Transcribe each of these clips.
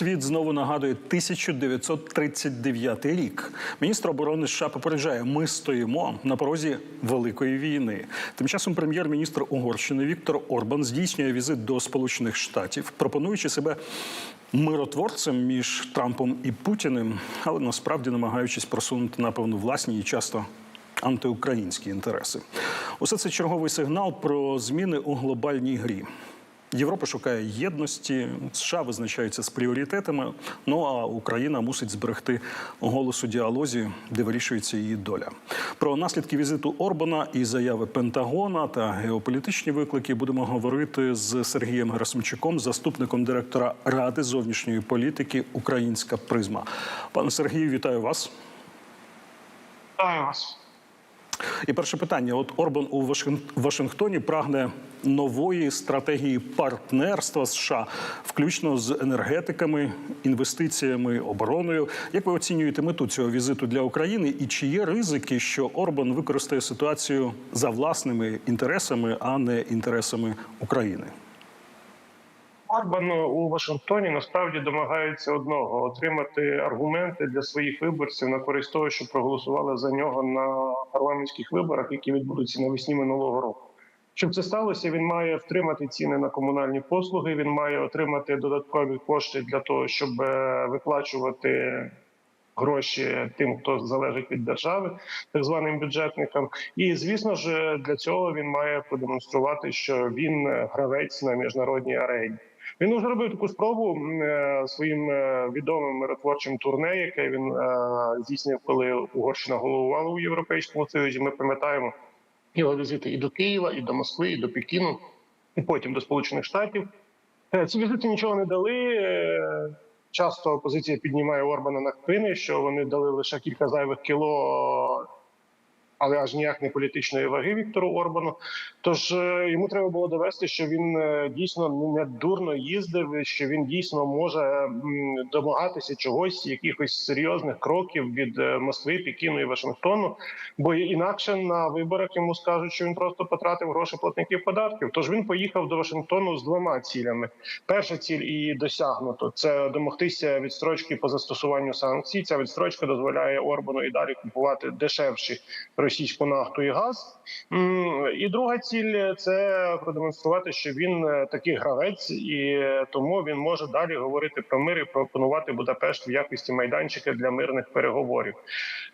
Світ знову нагадує 1939 рік. Міністр оборони США попереджає: ми стоїмо на порозі великої війни. Тим часом прем'єр-міністр Угорщини Віктор Орбан здійснює візит до Сполучених Штатів, пропонуючи себе миротворцем між Трампом і Путіним, але насправді намагаючись просунути напевно власні і часто антиукраїнські інтереси. Усе це черговий сигнал про зміни у глобальній грі. Європа шукає єдності, США визначаються з пріоритетами. Ну а Україна мусить зберегти голос у діалозі, де вирішується її доля. Про наслідки візиту Орбана і заяви Пентагона та геополітичні виклики будемо говорити з Сергієм Герасимчуком, заступником директора Ради зовнішньої політики Українська призма. Пане Сергію, вітаю вас. Вітаю вас. І перше питання: от Орбан у Вашин- Вашингтоні прагне нової стратегії партнерства США, включно з енергетиками, інвестиціями, обороною. Як ви оцінюєте мету цього візиту для України? І чи є ризики, що Орбан використає ситуацію за власними інтересами, а не інтересами України? Орбан у Вашингтоні насправді домагається одного отримати аргументи для своїх виборців на користь того, що проголосували за нього на парламентських виборах, які відбудуться навесні минулого року. Щоб це сталося, він має втримати ціни на комунальні послуги. Він має отримати додаткові кошти для того, щоб е, виплачувати гроші тим, хто залежить від держави, так званим бюджетникам. І звісно ж, для цього він має продемонструвати, що він гравець на міжнародній арені. Він уже робив таку спробу е, своїм е, відомим миротворчим турне, яке він е, здійснив, коли Угорщина головувала у Європейському Союзі. Ми пам'ятаємо його візити і до Києва, і до Москви, і до Пекіну, і потім до Сполучених Штатів. Ці візити нічого не дали. Часто опозиція піднімає Орбана на кпини, що вони дали лише кілька зайвих кіло, але аж ніяк не політичної ваги Віктору Орбану. Тож е, йому треба було довести, що він е, дійсно не дурно їздив, що він дійсно може домагатися чогось, якихось серйозних кроків від е, Москви, Пекіну і Вашингтону. Бо інакше на виборах йому скажуть, що він просто потратив гроші платників податків. Тож він поїхав до Вашингтону з двома цілями. Перша ціль і досягнуто це домогтися відстрочки по застосуванню санкцій. Ця відстрочка дозволяє Орбану і далі купувати дешевші російську нафту і газ. І друга ціль це продемонструвати, що він е, такий гравець, і тому він може далі говорити про мир і пропонувати Будапешт в якості майданчика для мирних переговорів.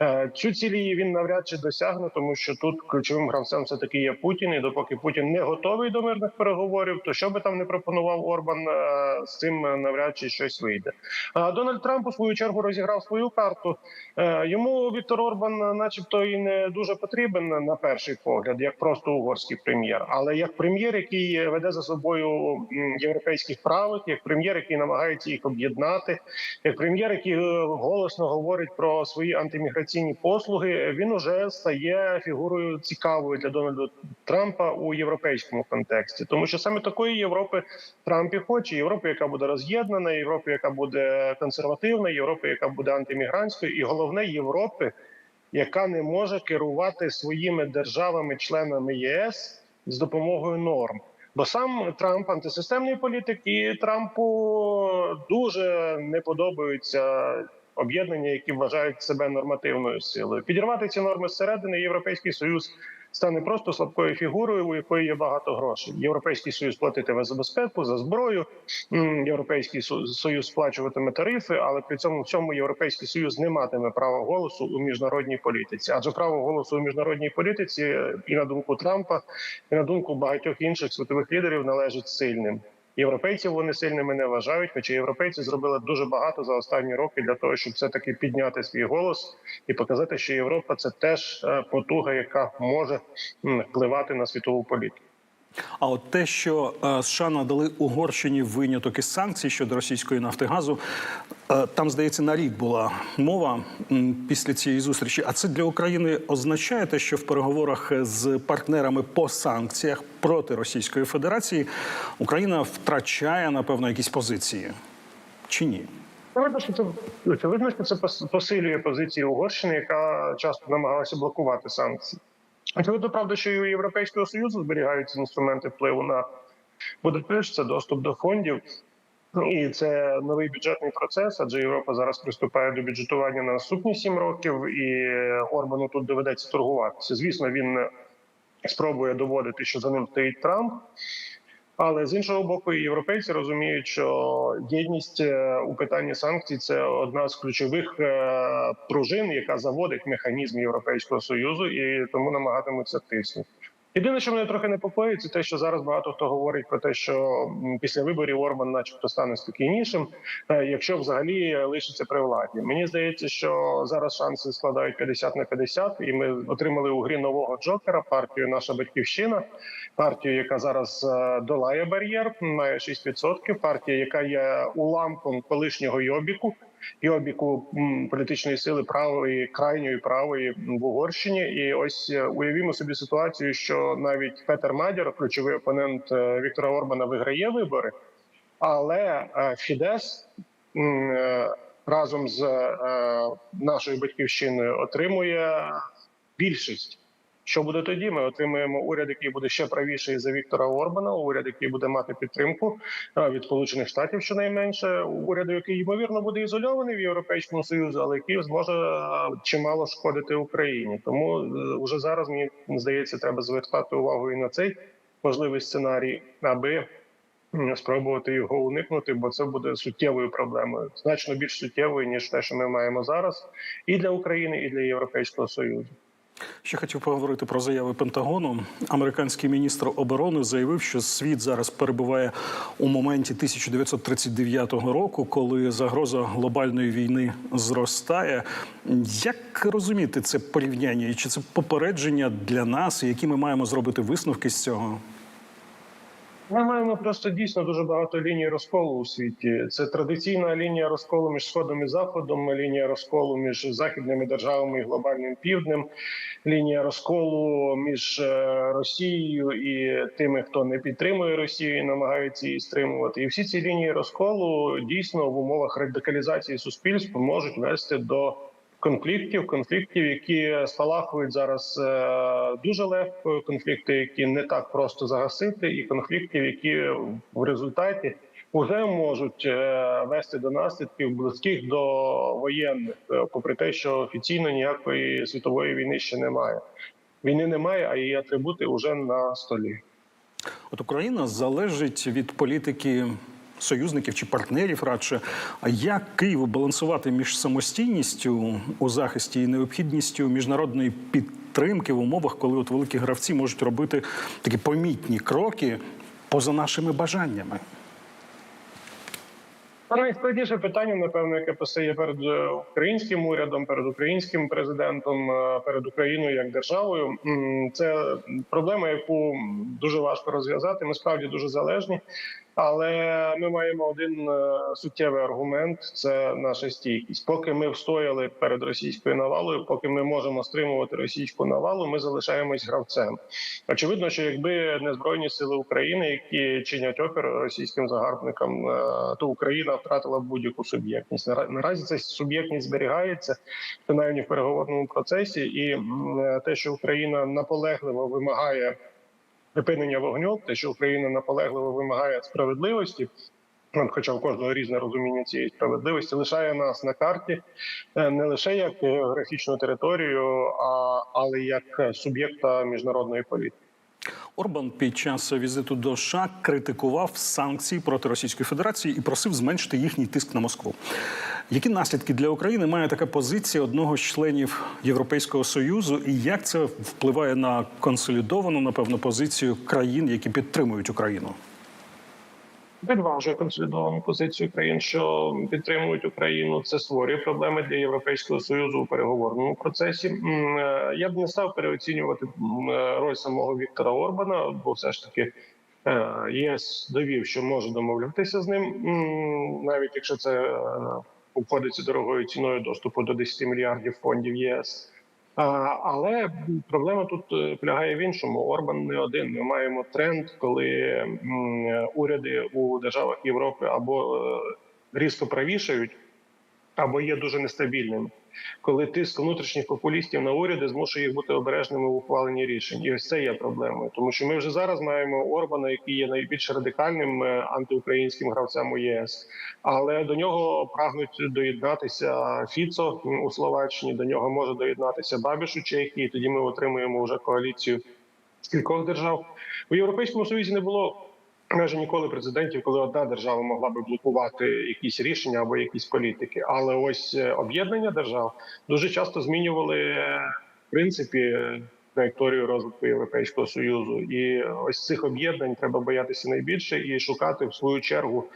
Е, Цю ціль він навряд чи досягне, тому що тут ключовим гравцем все таки є Путін. І допоки Путін не готовий до мирних переговорів, то що би там не пропонував Орбан, е, з цим навряд чи щось вийде. А Дональд Трамп у свою чергу розіграв свою карту. Е, Йому Віктор Орбан, начебто, і не дуже потрібен на перший погляд, як просто угорський прем'єр, але як прем'єр, який веде за собою європейських правих, як прем'єр, який намагається їх об'єднати, як прем'єр, який е, голосно говорить про свої антиміграційні послуги, він уже стає фігурою цікавою для Дональда Трампа у європейському контексті, тому що саме такої Європи Трамп і хоче. Європи, яка буде роз'єднана, Європи, яка буде консервативна, Європи, яка буде антимігрантською, і головне Європи, яка не може керувати своїми державами-членами ЄС з допомогою норм. Бо сам Трамп антисистемний політик, і Трампу дуже не подобаються об'єднання, які вважають себе нормативною силою. Підірвати ці норми зсередини європейський союз стане просто слабкою фігурою, у якої є багато грошей. Європейський союз платитиме за безпеку, за зброю. Європейський союз сплачуватиме тарифи, але при цьому всьому європейський союз не матиме права голосу у міжнародній політиці. Адже право голосу у міжнародній політиці, е, і на думку Трампа, і на думку багатьох інших світових лідерів, належить сильним. Європейців вони сильними не вважають, хоча європейці зробили дуже багато за останні роки для того, щоб все таки підняти свій голос і показати, що Європа це теж е, потуга, яка може впливати на світову політику. А от те, що е, США надали Угорщині виняток із санкцій щодо російської нафтигазу, е, там здається на рік була мова після цієї зустрічі. А це для України означає те, що в переговорах з партнерами по санкціях проти Російської Федерації Україна втрачає напевно якісь позиції чи ні? Очевидно, що це очевидно, що це посилює позиції Угорщини, яка часто намагалася блокувати санкції. Очевидно, правда, що і у Європейського союзу зберігаються інструменти впливу на Будапешт, це доступ до фондів. І це новий бюджетний процес, адже Європа зараз приступає до бюджетування на наступні сім років, і Орбану тут доведеться торгуватися. Звісно, він спробує доводити, що за ним стоїть Трамп. Але з іншого боку, і європейці розуміють, що єдність е, у питанні санкцій це одна з ключових е, пружин, яка заводить механізм Європейського союзу, і тому намагатимуться тиснути. Єдине, що мене трохи непокоїть, це те, що зараз багато хто говорить про те, що після виборів Орбан, начебто, стане спокійнішим, якщо взагалі лишиться при владі. Мені здається, що зараз шанси складають 50 на 50, і ми отримали у грі нового джокера, партію Наша батьківщина, партію, яка зараз е, долає бар'єр, має 6%, партія, яка є уламком колишнього Йобіку. Йобіку м, політичної сили правої крайньої правої в Угорщині, і ось е, уявімо собі ситуацію, що навіть Петер Мадяр, ключовий опонент е, Віктора Орбана, виграє вибори, але е, Фідес разом з нашою батьківщиною отримує більшість. Що буде тоді? Ми отримаємо уряд, який буде ще правіший за Віктора Орбана, уряд, який буде мати підтримку е, від Сполучених Штатів, щонайменше, уряду, який ймовірно буде ізольований в Європейському Союзі, але який зможе е, чимало шкодити Україні. Тому е, вже зараз мені здається, треба звертати увагу і на цей можливий сценарій, аби спробувати його уникнути, бо це буде суттєвою проблемою, значно більш суттєвою ніж те, що ми маємо зараз, і для України, і для Європейського Союзу. Ще хотів поговорити про заяви Пентагону. Американський міністр оборони заявив, що світ зараз перебуває у моменті 1939 року, коли загроза глобальної війни зростає. Як розуміти це порівняння? І чи це попередження для нас, які ми маємо зробити висновки з цього? Ми маємо просто дійсно дуже багато ліній розколу у світі. Це традиційна лінія розколу між сходом і заходом, лінія розколу між західними державами і глобальним півднем, лінія розколу між е, Росією і тими, хто не підтримує Росію і намагається її стримувати. І всі ці лінії розколу дійсно в умовах радикалізації суспільства можуть вести до конфліктів, конфліктів, які спалахують зараз е, дуже легко. Конфлікти, які не так просто загасити, і конфліктів, які в результаті вже можуть е, вести до наслідків близьких до воєнних, е, попри те, що офіційно ніякої світової війни ще немає. Війни немає, а її атрибути вже на столі. От Україна залежить від політики союзників чи партнерів радше. А як Києву балансувати між самостійністю у захисті і необхідністю міжнародної підтримки в умовах, коли от великі гравці можуть робити такі помітні кроки поза нашими бажаннями? Та найскладніше питання, напевно, яке постає перед е, українським урядом, перед українським президентом, е, перед Україною як державою. Це проблема, яку дуже важко розв'язати. Ми справді дуже залежні, але ми маємо один е, суттєвий аргумент: це наша стійкість. Поки ми встояли перед російською навалою, поки ми можемо стримувати російську навалу, ми залишаємось гравцем. Очевидно, що якби не збройні сили України, які чинять опір російським загарбникам, е, то Україна втратила будь-яку суб'єктність. Наразі ця суб'єктність зберігається принаймні в переговорному процесі, і е, те, що Україна наполегливо вимагає припинення вогню, те, що Україна наполегливо вимагає справедливості. Хоча в кожного різне розуміння цієї справедливості лишає нас на карті е, не лише як географічну територію, а але як суб'єкта міжнародної політики. Орбан під час візиту до США критикував санкції проти Російської Федерації і просив зменшити їхній тиск на Москву. Які наслідки для України має така позиція одного з членів Європейського союзу, і як це впливає на консолідовану, напевно, позицію країн, які підтримують Україну? Підважує консолідовану позицію країн, що підтримують Україну. Це створює проблеми для європейського союзу у переговорному процесі. Е, Я б не став переоцінювати е, роль самого Віктора Орбана, бо все ж таки е, ЄС довів, що може домовлятися з ним, навіть якщо це обходиться дорогою ціною доступу до 10 мільярдів фондів ЄС. Але проблема тут е, полягає в іншому. Орбан не один. Ми маємо тренд, коли уряди у державах Європи або е, різко правішають, або є дуже нестабільними. Коли тиск внутрішніх популістів на уряди змушує їх бути обережними в ухваленні рішень, і ось це є проблемою, тому що ми вже зараз маємо Орбана, який є найбільш радикальним е, антиукраїнським гравцем у ЄС, але до нього прагнуть доєднатися Фіцо у Словаччині. До нього може доєднатися Бабіш у Чехії. Тоді ми отримуємо вже коаліцію кількох держав у Європейському Союзі. Не було майже ніколи президентів, коли одна держава могла би блокувати якісь рішення або якісь політики. Але ось е, об'єднання держав дуже часто змінювали е, в принципі е, траєкторію розвитку Європейського союзу. І ось цих об'єднань треба боятися найбільше і шукати в свою чергу е,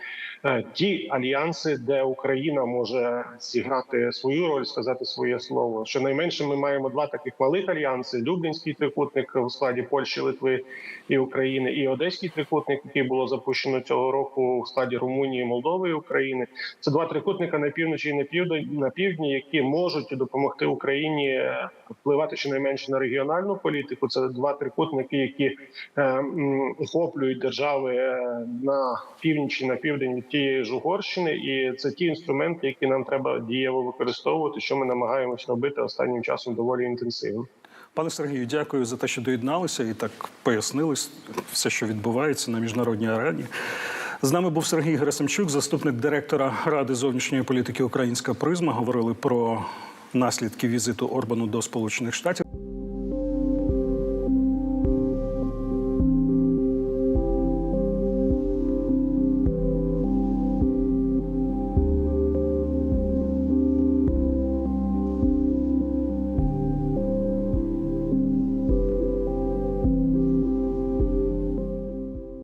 ті альянси, де Україна може зіграти свою роль, сказати своє слово. Щонайменше ми маємо два таких малих альянси: Люблінський трикутник у складі Польщі, Литви і України, і Одеський трикутник, який було запущено цього року в складі Румунії, Молдови і України. Це два трикутника на півночі і на південь на півдні, які можуть допомогти Україні е, впливати щонайменше на регіональну політику. Це два трикутники, які е, охоплюють держави е, на північ на південь тієї ж Угорщини, і це ті інструменти, які нам треба дієво використовувати, що ми намагаємось робити останнім часом доволі інтенсивно. Пане Сергію, дякую за те, що доєдналися і так пояснили все, що відбувається на міжнародній арені. З нами був Сергій Герасимчук, заступник директора Ради зовнішньої політики Українська призма. Говорили про наслідки візиту Орбану до Сполучених Штатів.